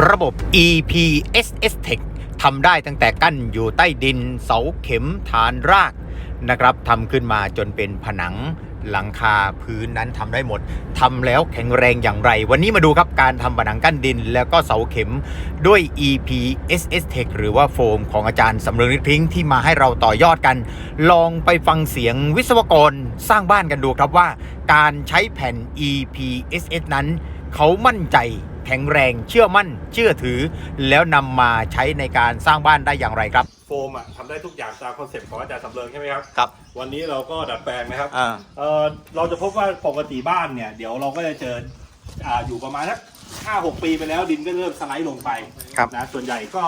ระบบ EPSS Tech ทำได้ตั้งแต่กั้นอยู่ใต้ดินเสาเข็มฐานรากนะครับทำขึ้นมาจนเป็นผนังหลังคาพื้นนั้นทำได้หมดทำแล้วแข็งแรงอย่างไร วันนี้มาดูครับการทำผนังกั้นดิน แล้วก็เสาเข็มด้วย EPSS Tech หรือว่าโฟมของอาจารย์สำเริงฤทธิ์พิงที่มาให้เราต่อยอดกัน ลองไปฟังเสียงวิศวกรสร้างบ้านกันดูครับว่า การใช้แผ่น EPSS นั้น เขามั่นใจ แข็งแรงเชื่อมั่น เชื่อถือ แล้วนำมาใช้ในการสร้างบ้านได้อย่างไรครับ โฟมอะทำได้ทุกอย่างตามคอนเซ็ปต์ของอาจารย์สำเริงใช่ไหมครับครับ วันนี้เราก็ดัดแปลงนะครับอ่า เออเราจะพบว่าปกติบ้านเนี่ย เดี๋ยวเราก็จะเจออ่าอยู่ประมาณสัก ห้าหกปีไปแล้วดินก็เริ่มสไลด์ลงไปครับนะส่วนใหญ่ก็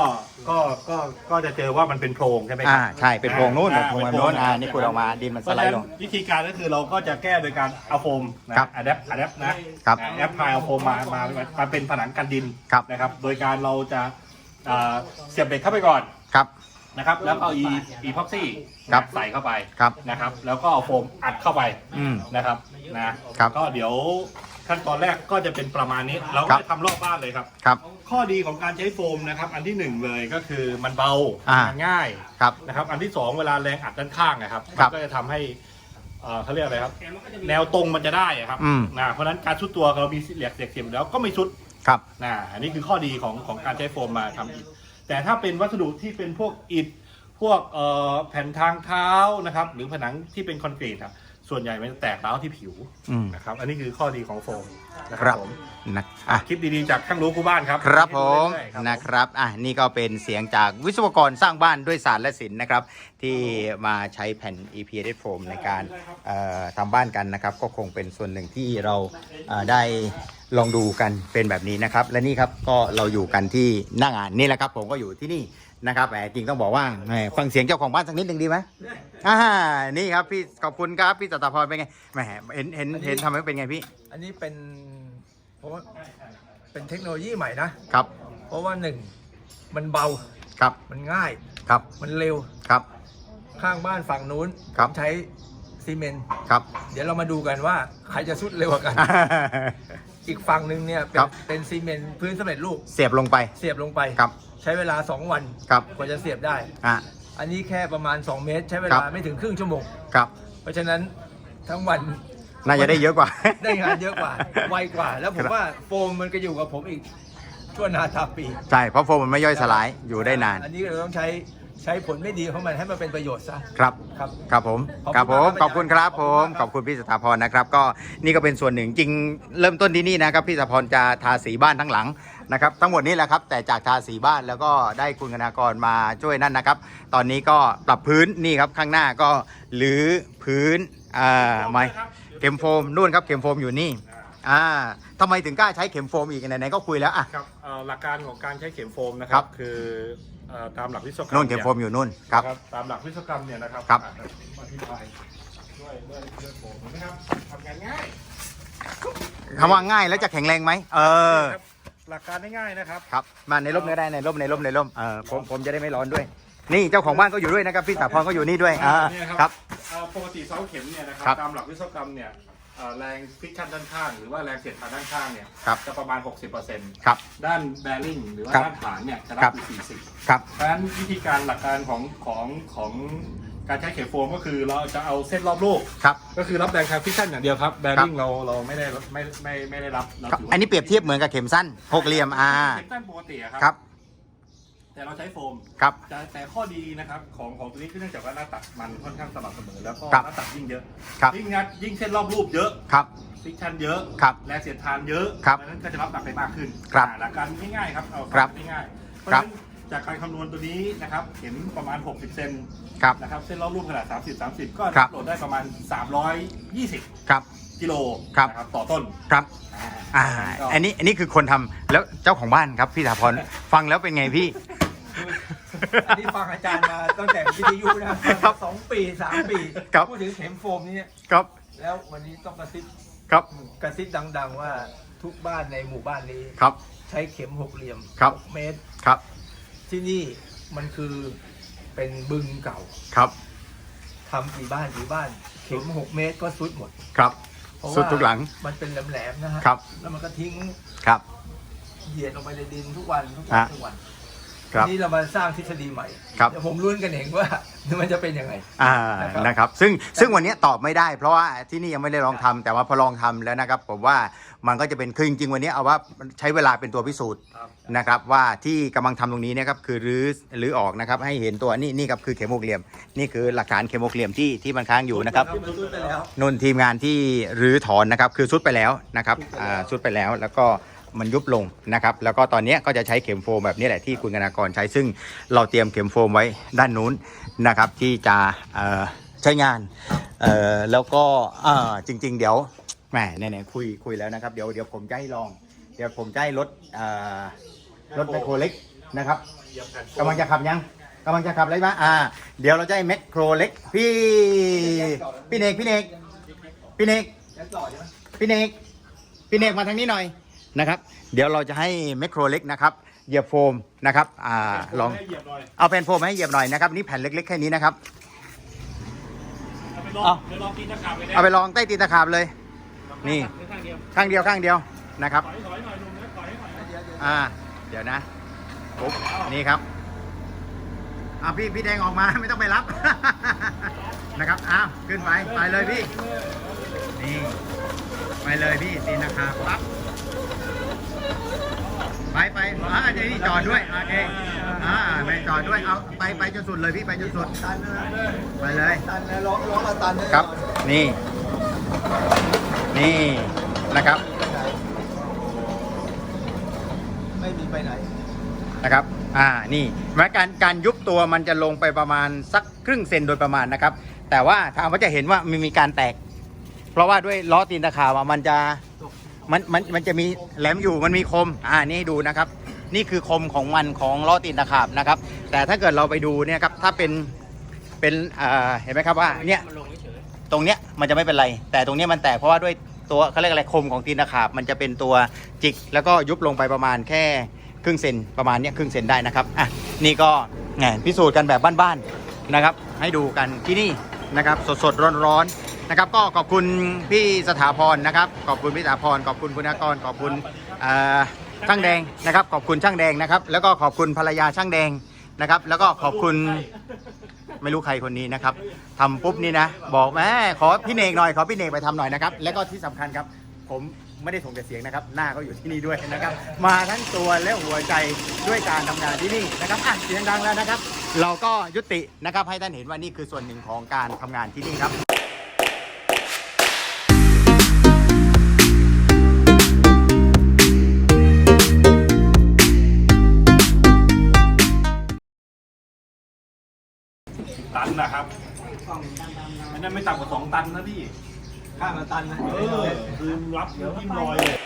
ก็ก็ก็จะเจอว่ามันเป็นโพรงใช่ไหมคอ่ารับใช่เป็นโพรงนู้นอ่าเป็นโพรงเป็นโพรงโน้นอ่านะนี่คุณออกมาดินมันเพสราะไลฉะด์นั้ลนงวิธีการก็คือเราก็จะแก้โดยการเอาโฟมนะครับอะแดปอะแดปนะครับแอปพลายเอาโฟมมามามาเป็นผนังกันดินครับนะครับ โดยการเราจะอ่าเสียบเบ็ดเข้าไปก่อนครับ นะครับ แล้วก็เอาอีอีพ็อกซี่ครับ ใส่เข้าไปครับ นะครับ แล้วก็เอาโฟมอัดเข้าไปอืม นะครับนะครับ ก็เดี๋ยว ขั้นตอนแรกก็จะเป็นประมาณนี้ เราครัก็บจะทำรอบบ้านเลยครับ ครับ ข้อดีของการใช้โฟมนะครับ อันที่หนึ่งเลยก็คือมันเบาอ่ามันง่ายครับ นะครับ อันที่สองเวลาแรงอัดด้านข้างนะครับครัมับนก็จะทำให้เอ่อเขาเรียกอะไรครับ แนวตรงมันจะได้อะครับอืม นะเพราะฉะนั้นการชุดตัวเรามีเหล็กเหล็กเสียมอยู่แล้วก็ไม่ชุด ครับ นะอันนี้คือข้อดีของของการใช้โฟมมาทำอิฐแต่ถ้าเป็นวัสดุที่เป็นพวกอิฐพวกเอ่อแผ่นทางเท้านะครับ หรือผนังที่เป็นคอนกรีตครับ ส่วนใหญ่มันจะแตกร้าวที่ผิวอืม นะครับ อันนี้คือข้อดีของโฟมนะคครัรับบ ผมนะอะ คลิปดีๆจากช่างรู้คู่บ้านครับครับผมให้ดูเอยๆครับ นะครับอะนี่ก็เป็นเสียงจากวิศวกรสร้างบ้านด้วยศาสตร์และศิลป์นะครับ ที่มาใช้แผ่น EPS Foam ในการเอ่อทำบ้านกันนะครับ ก็คงเป็นส่วนหนึ่งที่เราเอ่อได้ ลองดูกันเป็นแบบนี้นะครับ และนี่ครับก็เราอยู่กันที่หน้างานนี่แหละครับ ผมก็อยู่ที่นี่นะครับแหมจริงต้องบอกว่าแหมฟังเสียงเจ้าของบ้านสักนิดหนึ่งดีไหมอ่านี่ครับพี่ขอบคุณครับพี่สัตพรเป็นไงแหมเห็นเห็นเห็นทำให้เป็นไงพี่ อันนี้เป็นเพราะว่าเป็นเทคโนโลยีใหม่นะครับ เพราะว่าหนึ่งมันเบาครับมันง่ายครับมันเร็วครับ ข้างบ้านฝั่งนู้นครับใช้ ซีเมนต์ครับ เดี๋ยวเรามาดูกันว่าใครจะสุดเร็วกว่ากัน อีกฝั่งหนึ่งเนี่ยเป็ครันบเป็นซีเมนต์พื้นสำเร็จรูปเสียบลงไป เสียบลงไป ครับ ใช้เวลา 2 วันครับ กว่าจะเสียบได้ อะ อันนี้แค่ประมาณ 2 เมตร ใช้เวครัลาบไม่ถึงครึ่งชั่วโมง ครับ เพราะฉะนั้นทั้งวันน่าจะได้เยอะกว่า ได้งานเยอะกว่า ไวกว่า แล้วผครัมบว่าโฟมมันก็อยู่กับผมอีกชั่วนาทาปีใช่ เพราะโฟมมันไม่ย่อยสลาย อยู่ได้นาน อันนี้เราต้องใช้ ใช้ผลไม่ดีของมันให้มันเป็นประโยชน์ซะ ครับครับครับผมขอบคุณครับผมมากครับขอบคุณครับขผอบคุณมมากครับขอบคุณพี่สถาพรนะครับ ก็นี่ก็เป็นส่วนหนึ่งจริงเริ่มต้นที่นี่นะครับพี่สถาพรจะทาสีบ้านทั้งหลังนะครับ ทั้งหมดนี้แหละครับ แต่จากทาสีบ้านแล้วก็ได้คุณกนากรมาช่วยนั่นนะครับ ตอนนี้ก็ปรับพื้นนี่ครับข้างหน้าก็หรือพื้นอ่าไม่เข็มโฟมนู่นครับเข็มโฟมอยู่นี่อ่าทำไมถึงกล้าใช้เข็มโฟมอีกไหนๆก็คุยแล้วอะครับเอ่อหลักการของการใช้เข็มโฟมนะคครัรับบคือเอ่อตามหลักวิศวกรรมนู่นเข็มโฟมอยู่นู่นครับ นะครับตามหลักวิศวกรรมเนี่ยนะครับครับ อะอธิบายด้วยด้วยด้วยโฟมนะครับทำงานง่ายคำว่าง่ายแล้วจะแข็งแรงไหมเออครับหลักการง่ายๆนะครับ ครับมาในร่มก็ได้ในร่มในร่มในร่มเออผมผมจะได้ไม่ร้อนด้วย นี่เจ้าของบ้านก็อยู่ด้วยนะครับพี่สาพรก็อยู่นี่ด้วยอ่าเนี่ยครับเอ่อปกติเสาเข็มเนี่ยนะคครัรับตามหลักวิศวกรรมเนี่ยเอ่อ แรงฟิกชันด้านข้าง หรือว่าแรงเสียดทานด้านข้างเนี่ยครับจะประมาณ 60%ครับด้านแบริ่งหรือว่าครับด้านฐานเนี่ยจะครัรับบอยู่40ครับเพราะฉะนั้นวิธีการหลักการของของของการใช้เข็มโฟมก็คือเราจะเอาเส้นรอบลูกครับก็คือรับแรงทางฟิกชันอย่างเดียวครับแบริ่งเราเราไม่ได้ไม่ไม่ไม่ได้รับเราครับถืออัว่านนี้เปรียบเทียบเหมือนกับเข็มสั้นหกเหลี่ยมอ่า เข็มสั้นปกติอะคครัรับ แต่เราใช้โฟมครับ แต่แต่ข้อดีนะครับของของตัวนี้คือเนื่องจากว่าหน้าตัดมันค่อนข้างสม่ำเสมอแล้วก็ครับหน้าตัดยิ่งเยอะ ครับ ยิ่งงัดยิ่งเส้นรอบรูปเยอะครับ ฟิกชันเยอะครับแรงเสียดทานเยอะครับเพราะฉะนั้นก็จะรับหนักได้มากขึ้นครับอ่าหลักการง่ายๆครับเอาครับง่ายๆเพราะครัฉะบนั้นจากการคำนวณตัวนี้นะครับเข็มประมาณ 60 เซนครับนะครับเส้นรอบรูปขนาด 30 30 ก็ครับ โหลดได้ประมาณ 320 ครับ กิโลครับ นะครับต่อต้นครับ อ่าก็อันนี้ อันนี้คือคนทำ แล้วเจ้าของบ้านครับพี่สาพร ฟังแล้วเป็นไงพี่ อันนี้ฟังอาจารย์มาตั้งแต่วิทยุนะครับสองปีสามปีครับ พูดถึงเข็มโฟมนี่เนี่ยครับ แล้ววันนี้ต้องกระซิบครับ กระซิบดัง ๆ ว่าทุกบ้านในหมู่บ้านนี้ ครับ ใช้เข็มหกเหลี่ยมครับ หกเมตร ครับ ที่นี่มันคือเป็นบึงเก่าครับ ทำกี่บ้านกี่บ้าน เข็มหกเมตรก็สุดหมดครับ เพราะว่าสุดทุกหลัง มันเป็นแหลมๆนะฮะครับ แล้วมันก็ทิ้งครับ เหยียดลงไปในดินทุกวันทุกวัฮะนทุกวัน ครับทีนี้เรามาสร้างทฤษฎีใหม่ครับ เดี๋ยวผมรุ้นกันเองว่ามันจะเป็นยังไง อ่านะครับนะครับซึ่งซึ่งวันนี้ตอบไม่ได้ เพราะว่าที่นี่ยังไม่ได้ลองทำแต่ว่าพอลองทำแล้วนะครับ ผมว่ามันก็จะเป็นคือจริงๆวันนี้เอาว่าใช้เวลาเป็นตัวพิสูจน์ครับ นะครับว่าที่กำลังทำตรงนี้เนะครับคือรื้อรื้อออกนะครับให้เห็นตัวนี่นี่ครับคือเข็มหกเหลี่ยม นี่คือหลักฐานเข็มหกเหลี่ยมที่ที่มันค้างอยู่นะครับมันรุ้นไปแล้วนุ่นทีมงานที่รื้อถอนนะครับคือสุดไปแล้วนะครับอ่าสุดไปแล้วแล้วก็ มันยุบลงนะครับแล้วก็ตอนนี้ก็จะใช้เข็มโฟมแบบนี้แหละที่คุณกนากรใช้ซึ่งเราเตรียมเข็มโฟมไว้ด้านนู้นนะครับที่จะใช้งานแล้วก็จริง ๆ เดี๋ยวแหมเนี่ยๆคุยคุยแล้วนะครับเดี๋ยวเดี๋ยวผมจะให้ลอง เดี๋ยวผมจะให้รถรถไมโครเล็กนะครับกำลังจะขับยังกำลังจะขับอะไรบ้างอ่า เดี๋ยวเราจะให้แมคโครเล็ก พี่ พี่เนกพี่เนกพี่เนกพี่เนกพี่เนกมาทางนี้หน่อย นะครับ เดี๋ยวเราจะให้แมคโครเล็กนะครับเหยียบโฟมนะครับอ่าลองให้เหยียบหน่อยเอาแผ่นโฟมมาให้เหยียบหน่อยนะครับนี่แผ่นเล็กๆแค่นี้นะครับ เอาไปลองเอาไปลองตีนตะขาบเลยนะเอาไปลองใต้ตีนตะขาบเลย นี่ ข้างเดียวข้างเดียวข้างเดียวนะครับถอยถอยหน่อยลุงนะถอยหน่อยเดี๋ยวเดี๋ยวอ่าเดี๋ยวนะปุ๊บนี่ครับอ่าพี่พี่แดงออกมา ไม่ต้องไปรับ นะครับอ้าวขึ้นไปไปเลยพี่นี่ไปเลยพี่ตีนราคาปั๊บ ไปไปอ่าเดี๋ยวนี่จอดด้วยโอเคอ่าไปจอดด้วยเอาไปไปจนสุดเลยพี่ไปจนสุดตันนะไปเลยตันนะร้องร้องละตันแน่นอนครับ นี่ นี่นะครับ ไม่มีไปไหนนะครับ อ่า นี่แม้การการยุบตัวมันจะลงไปประมาณสักครึ่งเซนโดยประมาณนะครับ แต่ว่าถามว่าจะเห็นว่ามันมีการแตก เพราะว่าด้วยล้อตีนตะขาบอะมันจะ มันมันมันจะมีแหลมอยู่มันมีคมอ่านี่ดูนะครับ นี่คือคมของมันของล้อตีนตะขาบนะครับ แต่ถ้าเกิดเราไปดูเนี่ยครับถ้าเป็นเป็นอ่าเห็นไหมครับว่าเนี่ยตรงเนี้ยมันจะไม่เป็นไร แต่ตรงเนี้ยมันแตกเพราะว่าด้วยตัวเขาเรียกอะไรคมของตีนตะขาบ มันจะเป็นตัวจิก แล้วก็ยุบลงไปประมาณแค่ครึ่งเซนประมาณเนี้ยครึ่งเซนได้นะครับอะนี่ก็แหมพิสูจน์กันแบบบ้านๆนะครับ ให้ดูกันที่นี่นะครับ สดๆร้อนๆ นะครับก็ขอบคุณพี่สถาพรนะครับ ขอบคุณพี่สถาพรขอบคุณคุณากรขอบคุณช่างแดงนะครับ ขอบคุณช่างแดงนะครับ แล้วก็ขอบคุณภรรยาช่างแดงนะครับ แล้วก็ขอบคุณไม่รู้ใครคนนี้นะครับทำปุ๊บนี่นะ บอกแม่ขอพี่เนกหน่อยขอพี่เนกไปทำหน่อยนะครับ แล้วก็ที่สำคัญครับ ผมไม่ได้ส่งแต่เสียงนะครับ หน้าก็อยู่ที่นี่ด้วยนะครับ มาทั้งตัวและหัวใจด้วยการทำงานที่นี่นะครับอะเสียงดังแล้วนะครับ เราก็ยุตินะครับให้ท่านเห็นว่านี่คือส่วนหนึ่งของการทำงานที่นี่ครับ นนะครับอันนั้นไม่ต่ำกว่าสองตันนะพี่ข้ามละตันนะเออคือรับเดี๋ยวยิ้มลอยเลย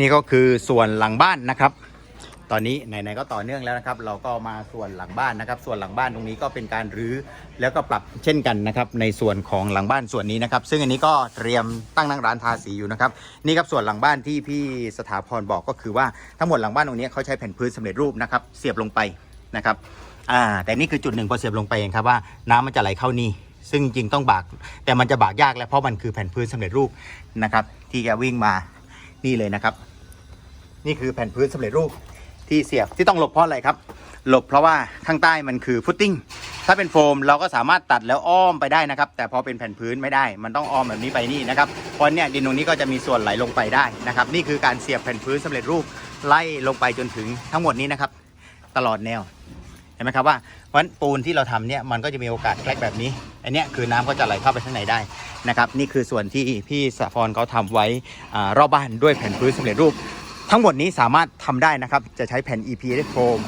นี่ก็คือส่วนหลังบ้านนะครับ ตอนนี้ไหนๆก็ต่อเนื่องแล้วนะครับ เราก็มาส่วนหลังบ้านนะครับ ส่วนหลังบ้านตรงนี้ก็เป็นการรื้อแล้วก็ปรับเช่นกันนะครับ ในส่วนของหลังบ้านส่วนนี้นะครับ ซึ่งอันนี้ก็เตรียมตั้งนั่งร้านทาสีอยู่นะครับ นี่ครับส่วนหลังบ้านที่พี่สถาพรบอกก็คือว่าทั้งหมดหลังบ้านตรงนี้เขาใช้แผ่นพื้นสำเร็จรูปนะครับ เสียบลงไปนะครับอ่าแต่นี่คือจุดหนึ่งพอเสียบลงไปเองครับว่าน้ำมันจะไหลเข้านี่ซึ่งจริงต้องบากแต่มันจะบากยากแล้วเพราะมันคือแผ่นพื้นสำเร็จรูปนะครับ ที่แกวิ่งมานี่เลยนะครับ นี่คือแผ่นพื้นสำเร็จรูป ที่เสียบที่ต้องหลบเพราะอะไรครับ หลบเพราะว่าข้างใต้มันคือฟุตติ้งถ้าเป็นโฟมเราก็สามารถตัดแล้วอ้อมไปได้นะครับ แต่พอเป็นแผ่นพื้นไม่ได้ มันต้องอ้อมแบบนี้ไปนี่นะครับเพราะเนี่ยดินตรงนี้ก็จะมีส่วนไหลลงไปได้นะครับ นี่คือการเสียบแผ่นพื้นสำเร็จรูปไล่ลงไปจนถึงทั้งหมดนี้นะครับ ตลอดแนวเห็นไหมครับว่าเพราะฉะนั้นปูนที่เราทำเนี่ยมันก็จะมีโอกาสแคลกแบบนี้ อันเนี้ยคือน้ำก็จะไหลเข้าไปข้างในได้นะครับ นี่คือส่วนที่พี่สะพรเขาทำไว้อารอบบ้านด้วยแผ่นพื้นสำเร็จรูป ทั้งหมดนี้สามารถทำได้นะครับ จะใช้แผ่น EP ได้โฟม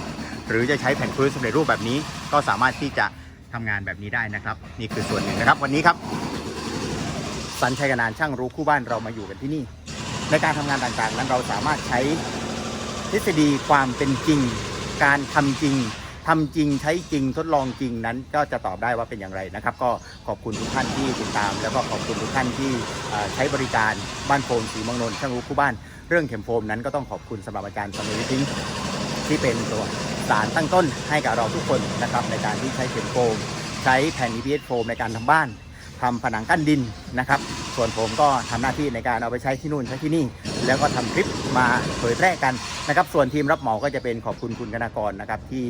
หรือจะใช้แผ่นพื้นสำเร็จรูปแบบนี้ ก็สามารถที่จะทำงานแบบนี้ได้นะครับ นี่คือส่วนหนึ่งนะครับ วันนี้ครับ สัญชัยกนานช่างรู้คู่บ้านเรามาอยู่กันที่นี่ ในการทำงานต่างๆ นั้นเราสามารถใช้ทฤษฎีความเป็นจริง การทำจริงทำจริงใช้จริงทดลองจริงนั้นก็จะตอบได้ว่าเป็นอย่างไรนะครับ ก็ขอบคุณทุกท่านที่ติดตาม แล้วก็ขอบคุณทุกท่านที่ใช้บริการบ้านโฟมสีมืองนนช่างรู้คู่บ้าน เรื่องเข็มโฟมนั้นก็ต้องขอบคุณสำหรับอาจารย์สมิธิที่เป็นตัวสารตั้งต้นให้กับเราทุกคนนะครับในการที่ใช้เข็มโฟม ใช้แผ่น EPS โฟมในการทำบ้านทำผนังกั้นดินนะครับ ส่วนผมก็ทำหน้าที่ในการเอาไปใช้ที่นู่นใช้ที่นี่ แล้วก็ทำคลิปมาเผยแพร่กันนะครับ ส่วนทีมรับเหมาก็จะเป็นขอบคุณคุณกนากรนะครับที่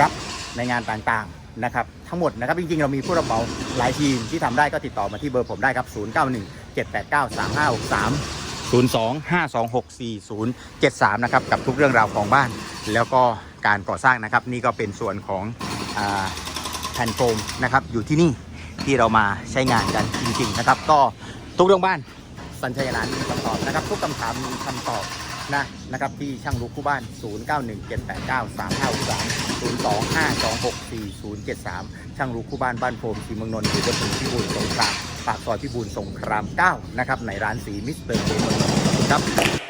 รับในงานต่างๆนะครับ ทั้งหมดนะครับจริงๆ เรามีผู้รับเหมาหลายทีมที่ทำได้ก็ติดต่อมาที่เบอร์ผมได้ครับ 0917893563 02-526-4073 นะครับ กับทุกเรื่องราวของบ้าน แล้วก็การก่อสร้างนะครับ นี่ก็เป็นส่วนของอาแผ่นโฟมนะครับ อยู่ที่นี่ที่เรามาใช้งานกันจริง ๆ นะครับ ก็ทุกเรื่องบ้านสัญชัยนานมีคำตอบนะครับ ทุกคำถามมีคำตอบนะนะครับที่ช่างรู้คู่บ้าน 0917893563ช่างรู้คู่บ้านบ้านโฟมสีเมืองนนท์อยู่บนถนนพิบูลสงคราม ปากซอยพิบูลสงคราม 9 นะครับ ในร้านสีมิสเตอร์เจมครับ